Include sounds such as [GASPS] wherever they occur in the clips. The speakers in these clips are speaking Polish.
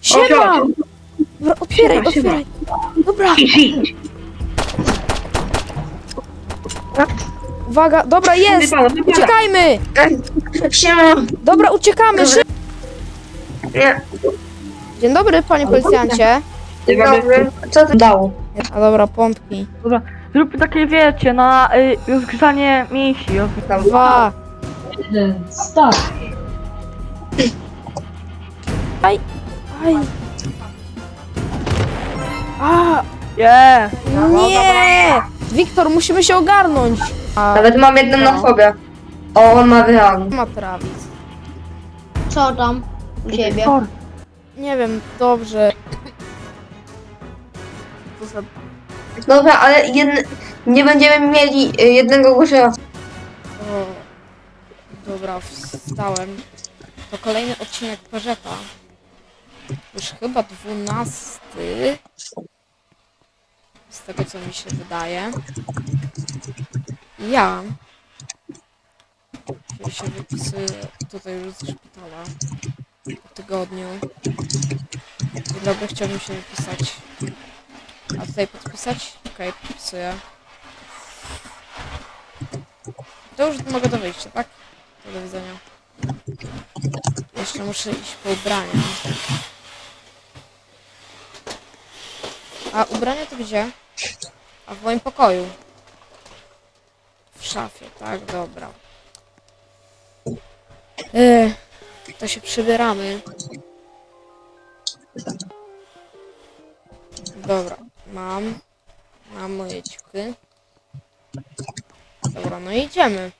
Siema! Dobra, otwieraj, Siema, siema. otwieraj. Dobra, Idź, idź. uwaga, dobra, jest! Wypala, wypala. Uciekajmy! Siema. Dobra, uciekamy! Dobra. Szy- Nie, Dzień dobry, panie policjancie. dzień dobry. Co to dało? A dobra, pompki. Dobra, zrób takie wiecie, na y, rozgrzanie mięśni. roz- Dwa. Jeden, start! Aj. Aj. A, Nie! nie! Wiktor, musimy się ogarnąć. A, Nawet mam jedną na fobię. O, on ma wyran. ma Travis. Co tam u ciebie? Tor. Nie wiem, dobrze. Co za... Dobra, ale jedn... nie będziemy mieli y, jednego głosza. O. Dobra, wstałem. To kolejny odcinek Parzeta. Już chyba dwunasty. Z tego co mi się wydaje. Ja się- się wypisuję tutaj już ze szpitala po tygodniu. Dzień dobry, chciałbym się wypisać. A tutaj podpisać? Okej, podpisuję. To już mogę do wyjścia, tak? Do widzenia. Jeszcze muszę iść po ubrania. A ubrania to gdzie? A w moim pokoju. W szafie, tak? Dobra. Ech, to się przybieramy. Dobra, mam. Mam moje ciuchy. Dobra, no idziemy.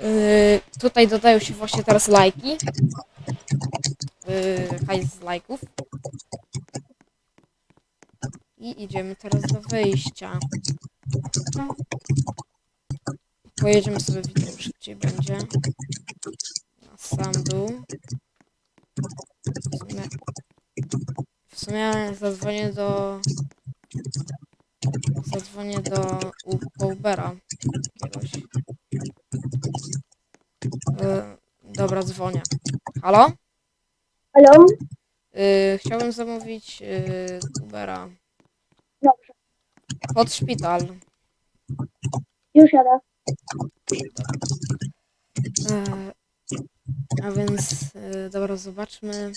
Yy, tutaj dodają się właśnie teraz lajki. Yy, hajs z lajków. I idziemy teraz do wyjścia. Pojedziemy sobie widzę, szybciej będzie. Na sam dół. W sumie, w sumie zadzwonię do... Zadzwonię do u, po Ubera jakiegoś. E, dobra, dzwonię. Halo? Halo? Y, chciałbym zamówić y, Ubera. Pod szpital. Już jadę. E, a więc, y, dobra, zobaczmy.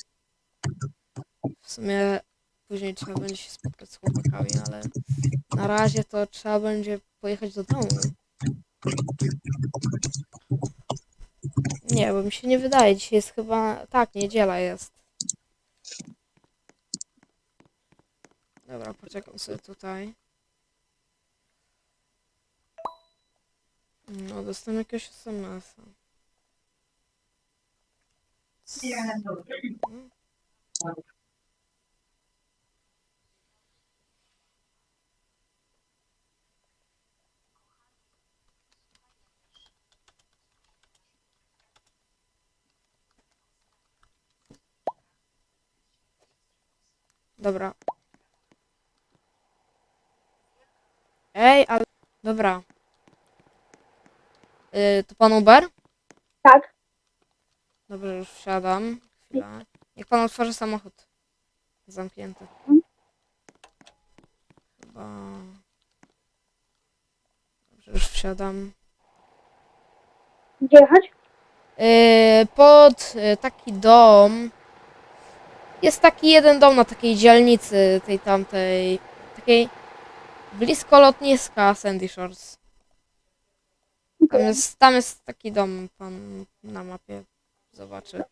W sumie później trzeba będzie się spotkać z chłopakami, ale na razie to trzeba będzie pojechać do domu. Nie, bo mi się nie wydaje. Dzisiaj jest chyba. Tak, niedziela jest. Dobra, poczekam sobie tutaj. No, dostałem jakiegoś SMS-a. Dobra. Ej, ale... Dobra. Y, to pan Uber? Tak. Dobrze, już wsiadam. Chwila. Niech pan otworzy samochód. Zamknięty. Chyba... Dobrze, już wsiadam. Gdzie jechać? Yy, pod y, taki dom. Jest taki jeden dom na takiej dzielnicy, tej tamtej. Takiej blisko lotniska Sandy Shores. Tam jest, tam jest taki dom, pan na mapie zobaczy.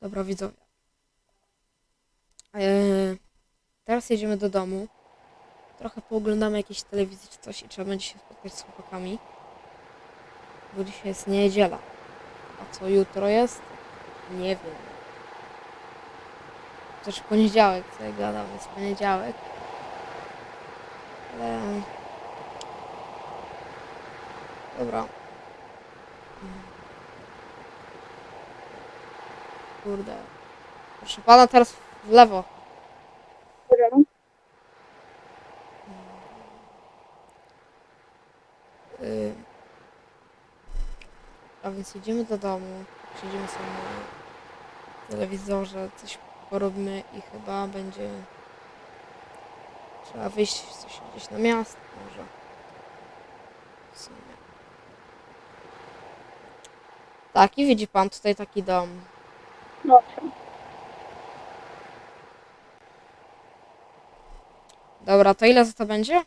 Dobra, widzowie. Yy, teraz jedziemy do domu. Trochę pooglądamy jakieś telewizji czy coś i trzeba będzie się spotkać z chłopakami. Bo dzisiaj jest niedziela. A co jutro jest? Nie wiem. Też poniedziałek, co ja gadam, jest poniedziałek. Ale... Dobra. Kurde. Proszę pana, teraz w lewo. Y, A więc jedziemy do domu, siedzimy sobie na telewizorze, coś porobimy i chyba będzie trzeba wyjść coś gdzieś na miasto może. W sumie. Tak, i widzi pan tutaj taki dom. Dobrze. Dobra, to ile za to będzie?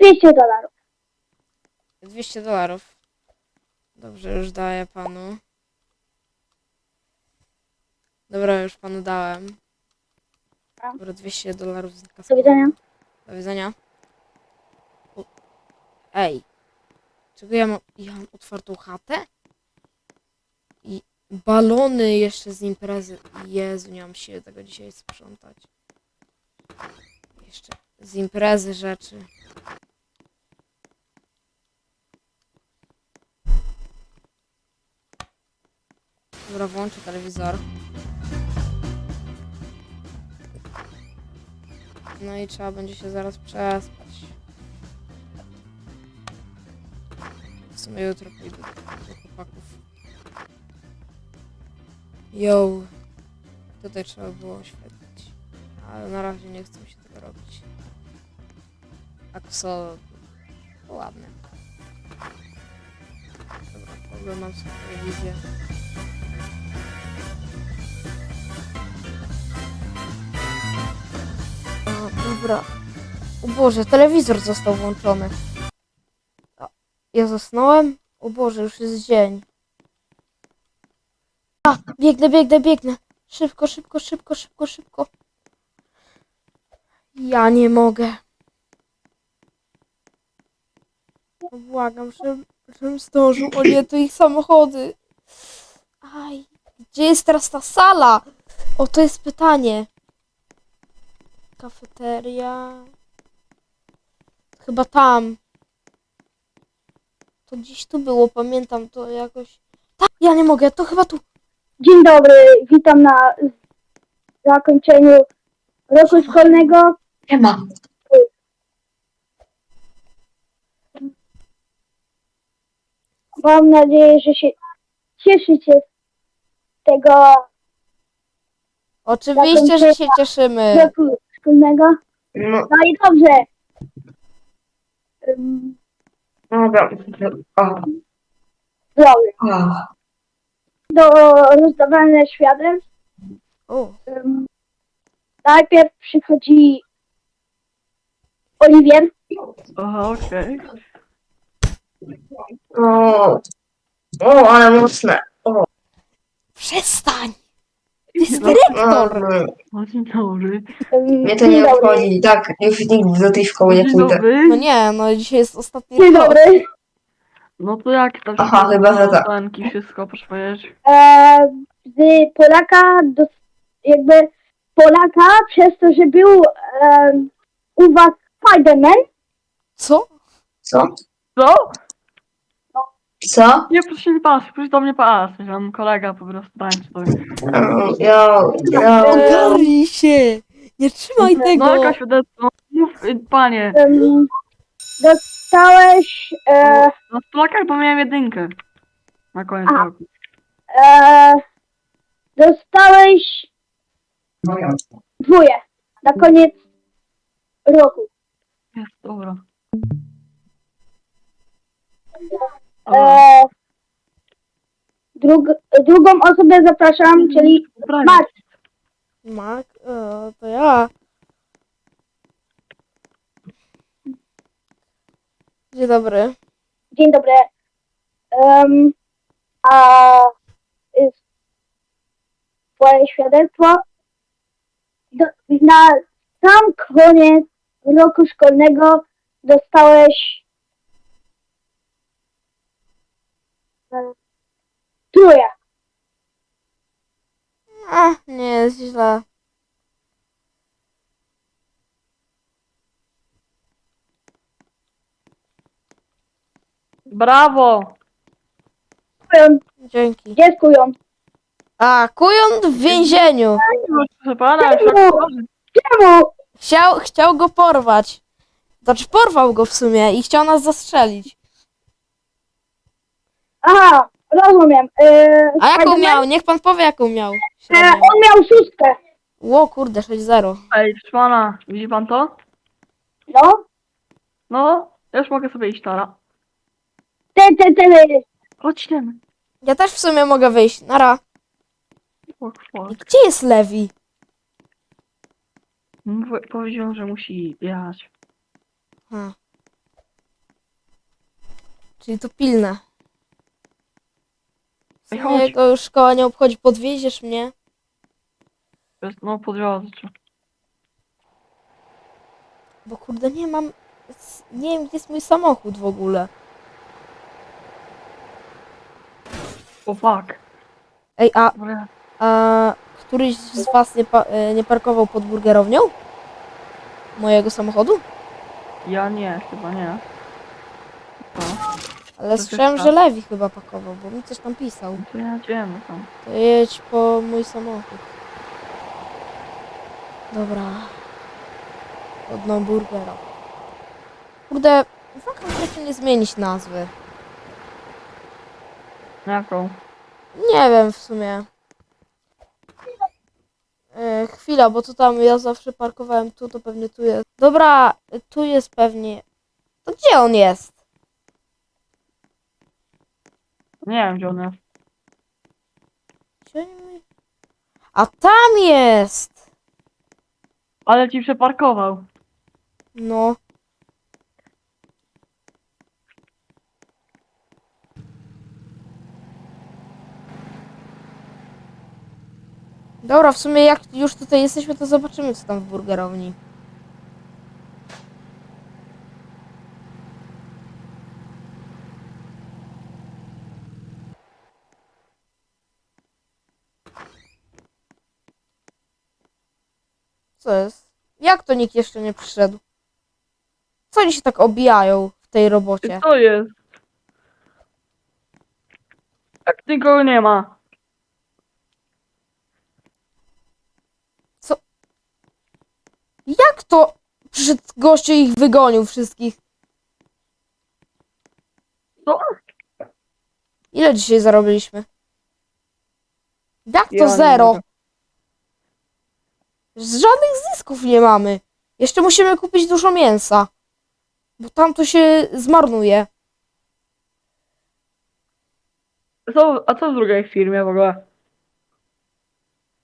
200 dolarów. 200 dolarów. Dobrze, już daję panu. Dobra, już panu dałem. Dobra. Dobra, 200 dolarów z Do widzenia. Do widzenia. U... Ej. Czego ja mam? Ja mam otwartą chatę? I balony jeszcze z imprezy. Jezu, nie mam siły tego dzisiaj sprzątać. Jeszcze z imprezy rzeczy. Dobra, włączę telewizor. No i trzeba będzie się zaraz przespać. W sumie jutro pójdę do, chłopaków. Yo. Tutaj trzeba było oświetlić. Ale na razie nie chcę się tego robić. Akso... Ładne. Dobra, oglądam sobie telewizję. A, dobra. O Boże, telewizor został włączony. Ja zasnąłem? O Boże, już jest dzień. A, biegnę, biegnę, biegnę. Szybko, szybko, szybko, szybko, szybko. Ja nie mogę. Błagam, żebym zdążył. O nie, to ich samochody. Aj, gdzie jest teraz ta sala? O, to jest pytanie. Kafeteria. Chyba tam. To gdzieś tu było, pamiętam to jakoś. Tak, ja nie mogę, to chyba tu. Dzień dobry, witam na zakończeniu roku szkolnego. Nie ma. Mam nadzieję, że się cieszycie z tego Oczywiście, że się cieszymy. roku szkolnego. No, No i dobrze. Ym, dobra. O, Dobrze. o. Do rozdawania świadectw O, ym, najpierw przychodzi Oliwier. Aha, okej. O, o, ale mocne. O, przestań! To jest dyrektor! O, dzień dobry. Mnie to nie obchodzi. Tak, już nigdy do tej szkoły nie Dzień pójdę. dobry. No nie, no dzisiaj jest ostatni Dzień rok. dobry. No to jak tam Aha, się chyba, że tak. Wszystko, proszę powiedzieć. e, z Polaka do, jakby Polaka przez to, że był e, u was Spiderman, Co? Co? Co? Co? Nie, proszę nie pas, proszę do mnie pas. Mam kolega po prostu tańczy sobie. Um, Jo, jo. Ogarnij się! Nie trzymaj No tego! jaka świadectwo? Mów, y, panie. em, dostałeś e, Na stolakach to miałem jedynkę. Na koniec A. roku. e, dostałeś dwóje na koniec roku. Jest, dobra. E, drug, drugą osobę zapraszam, czyli. Max. Mak, e, to ja. Dzień dobry. Dzień dobry. Um, a y, twoje świadectwo do, na sam koniec roku szkolnego dostałeś trójkę. A, nie jest źle. Brawo! Kujon, Dzięki. Gdzie jest kujon? A, kujon w więzieniu. Proszę pana, Czemu? Chciał, chciał go porwać. Znaczy porwał go w sumie i chciał nas zastrzelić. Aha, rozumiem. Yy, A jaką Spiderman? miał? Niech pan powie, jaką miał. E, średnią. on miał szóstkę. Ło, kurde, 6-0. Ej, proszę pana, widzi pan to? No. No, ja już mogę sobie iść teraz. Ty, ty, ty, ty. Chodźmy. Ja też w sumie mogę wyjść. Nara. Fuck, fuck. Gdzie jest Lewi? Mów- Powiedział, że musi jechać. Ha. Czyli to pilne. Ej, chodź. jego już szkoła nie obchodzi. Podwieziesz mnie? Jest, no, po drodze. czy- Bo kurde, nie mam... Nie wiem, gdzie jest mój samochód w ogóle. O fuck. Ej, a, Dobra. a któryś z was nie, pa, e, nie parkował pod burgerownią? Mojego samochodu? Ja nie, chyba nie. Ale słyszałem, że. Lewi chyba pakował, bo mi coś tam pisał. to jedziemy tam. To jedź po mój samochód. Dobra. Odno burgera. Kurde, jak konkretnie nie zmienić nazwy? Jaką? Nie wiem w sumie. E, chwila, bo to tam ja zawsze parkowałem tu, to pewnie tu jest. Dobra, tu jest pewnie. To gdzie on jest? Nie wiem, gdzie on jest. Gdzie oni mi- A tam jest! Ale ci przeparkował. No. Dobra, w sumie jak już tutaj jesteśmy, to zobaczymy co tam w burgerowni. Co jest? Jak to nikt jeszcze nie przyszedł? Co oni się tak obijają w tej robocie? Co jest? Jak nikogo nie ma. Jak to przyszedł gościu i ich wygonił wszystkich? Co? Ile dzisiaj zarobiliśmy? Jak to zero? Żadnych zysków nie mamy. Jeszcze musimy kupić dużo mięsa. Bo tam to się zmarnuje. Co, a co w drugiej firmie w ogóle?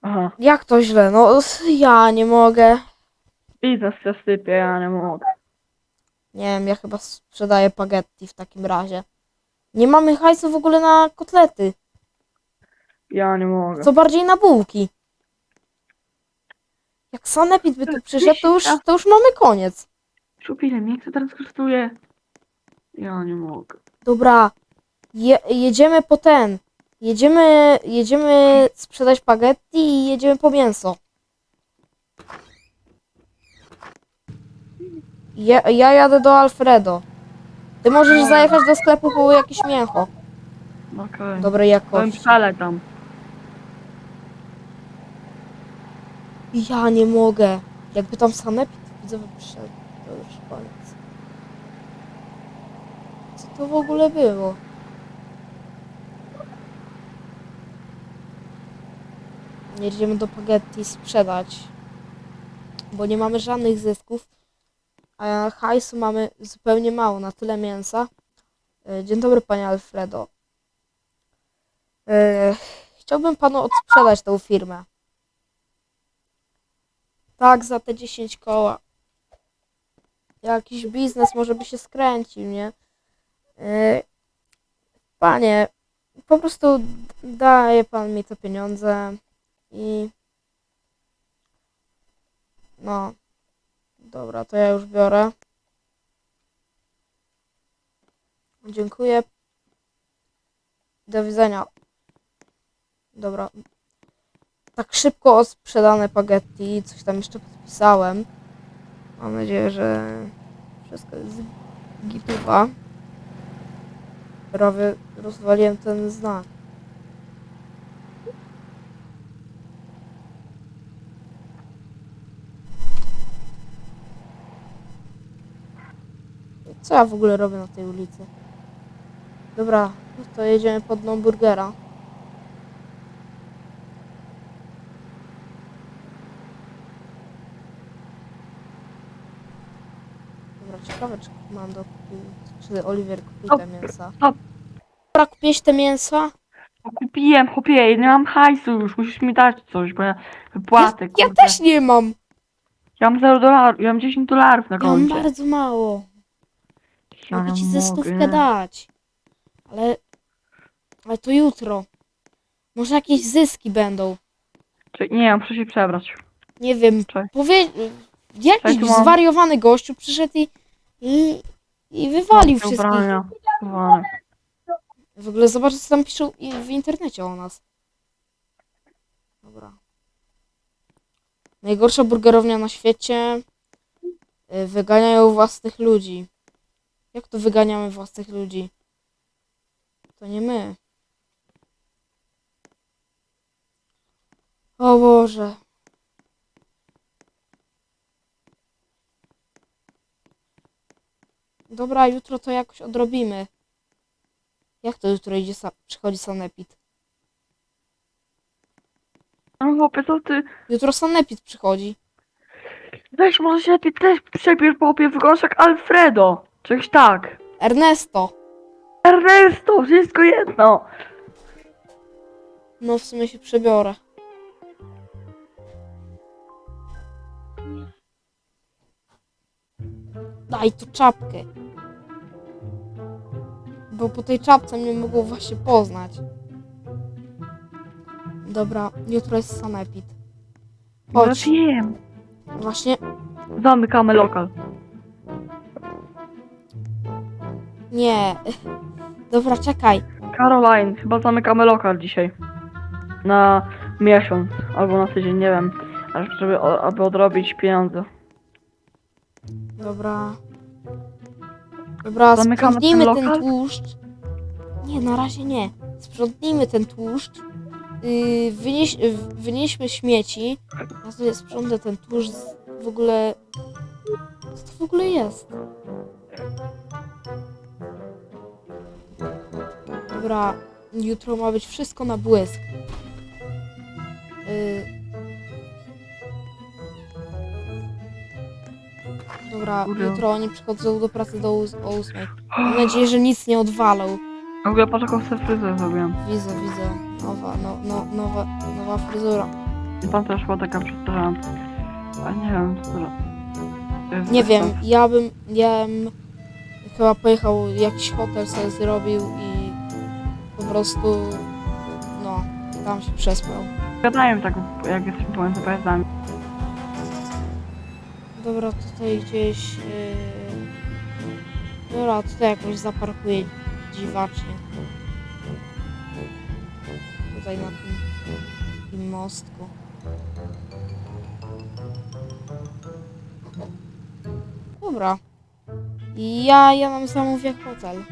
Aha, Jak to źle? No ja nie mogę. biznes się sypie, ja nie mogę. Nie wiem, ja chyba sprzedaję spaghetti w takim razie. Nie mamy hajsu w ogóle na kotlety. Ja nie mogę. Co bardziej na bułki. Jak Sanepid by tu przyszedł, to już, to już mamy koniec. Szupile, mnie to teraz kosztuje. Ja nie mogę. Dobra, je, jedziemy po ten. Jedziemy, jedziemy sprzedać spaghetti i jedziemy po mięso. Ja, ja jadę do Alfredo. Ty możesz zajechać do sklepu po jakieś mięcho. Okej. Dobrej Powiem jakości. wcale tam. Ja nie mogę. Jakby tam sanepid widzowy przyszedł, to już koniec. Co to w ogóle było? Jedziemy do Pagetti sprzedać, bo nie mamy żadnych zysków, a hajsu mamy zupełnie mało, na tyle mięsa. E, Dzień dobry, panie Alfredo. E, Chciałbym panu odsprzedać tą firmę. Tak, za te 10 koła. Jakiś biznes może by się skręcił, nie? Yy, Panie, po prostu daje pan mi te pieniądze i. No. Dobra, to ja już biorę. Dziękuję. Do widzenia. Dobra, tak szybko sprzedane spaghetti, coś tam jeszcze podpisałem. Mam nadzieję, że wszystko jest gituwa. Prawie rozwaliłem ten znak. Co ja w ogóle robię na tej ulicy? Dobra, No to jedziemy pod dno Dobra, ciekawe czy Mando kupił, czy Oliver kupił te mięsa. stop. Dobra, kupiłeś te mięsa? No kupiłem, chłopie, nie mam hajsu już, musisz mi dać coś, bo ja wypłatę, ja, ja kurde. też nie mam. Ja mam 0 dolarów, ja mam 10 dolarów na Ja mam koncie. bardzo mało. Ja Mogę ci ze stówkę dać. Ale... Ale to jutro. Może jakieś zyski będą. Czy- Nie, muszę się przebrać. Nie wiem. Cześć. Powie... Jakiś Cześć, mam. zwariowany gościu przyszedł i... I, i wywalił te wszystkich. ubrania. W ogóle zobacz, co tam piszą i- w internecie o nas. Dobra. Najgorsza burgerownia na świecie. Y, Wyganiają własnych ludzi. Jak to wyganiamy własnych ludzi? To nie my. O Boże. Dobra, jutro to jakoś odrobimy. Jak to jutro idzie sa- przychodzi sanepid? No chłopie, co ty? Jutro sanepid przychodzi. Weź, może się lepiej też przebier chłopie, wyglądasz jak Alfredo. Czegoś tak. Ernesto. Ernesto, wszystko jedno. No w sumie się przebiorę. Daj tu czapkę. Bo po tej czapce mnie mogło właśnie poznać. Dobra, jutro jest sanepid. Ja Chodź. wiem. Właśnie, Zamykamy lokal. nie. Dobra, czekaj. Caroline, chyba zamykamy lokal dzisiaj. Na miesiąc albo na tydzień, nie wiem. Aż żeby, o- aby odrobić pieniądze. Dobra. Dobra, Zamykamy sprzątnijmy ten ten, lokal? tłuszcz. Nie, na razie nie. Sprzątnijmy ten tłuszcz. Yy, wynieś, yy, wynieśmy śmieci. Ja sobie sprzątnę ten tłuszcz. z- W ogóle... Co to w ogóle jest? Dobra, jutro ma być wszystko na błysk. Yy... Dobra, Kurde. jutro oni przychodzą do pracy do ós- o ósmej. Mam [GASPS] nadzieję, że nic nie odwalą. W ogóle patrz jaką sobie fryzurę zrobiłem. Widzę, widzę. Nowa, no, no, nowa, nowa fryzura. I tam też była taka przestarzała. A nie wiem, co to... to jest Nie wiem, ja bym, ja bym chyba pojechał, jakiś hotel sobie zrobił i po prostu, no, tam się przespał. Gadają tak, jak jesteśmy pomiędzy pojazdami. Dobra, tutaj gdzieś, yy... dobra, tutaj jakoś zaparkuję dziwacznie. Tutaj na tym, tym mostku. Dobra. Ja, ja nam zamówię hotel.